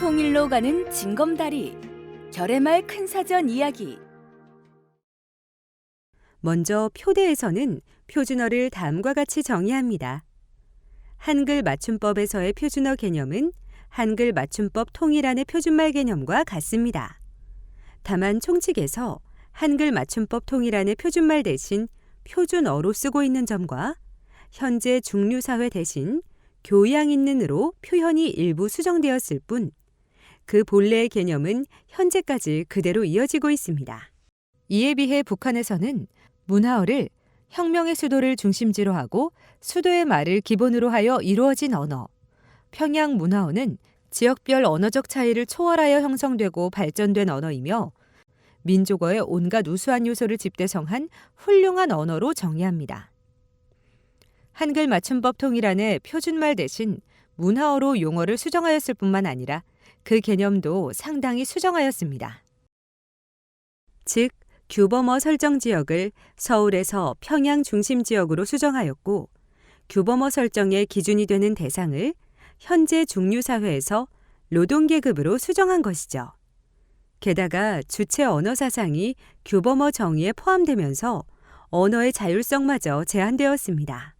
통일로 가는 징검다리 결의말 큰 사전 이야기 먼저 표대에서는 표준어를 다음과 같이 정의합니다. 한글 맞춤법에서의 표준어 개념은 한글 맞춤법 통일안의 표준말 개념과 같습니다. 다만 총칙에서 한글 맞춤법 통일안의 표준말 대신 표준어로 쓰고 있는 점과 현재 중류사회 대신 교양 있는으로 표현이 일부 수정되었을 뿐, 그 본래의 개념은 현재까지 그대로 이어지고 있습니다. 이에 비해 북한에서는 문화어를 혁명의 수도를 중심지로 하고 수도의 말을 기본으로 하여 이루어진 언어, 평양 문화어는 지역별 언어적 차이를 초월하여 형성되고 발전된 언어이며 민족어의 온갖 우수한 요소를 집대성한 훌륭한 언어로 정의합니다. 한글 맞춤법 통일안의 표준말 대신 문화어로 용어를 수정하였을 뿐만 아니라 그 개념도 상당히 수정하였습니다. 즉, 규범어 설정 지역을 서울에서 평양 중심 지역으로 수정하였고, 규범어 설정의 기준이 되는 대상을 현재 중류사회에서 노동계급으로 수정한 것이죠. 게다가 주체 언어 사상이 규범어 정의에 포함되면서 언어의 자율성마저 제한되었습니다.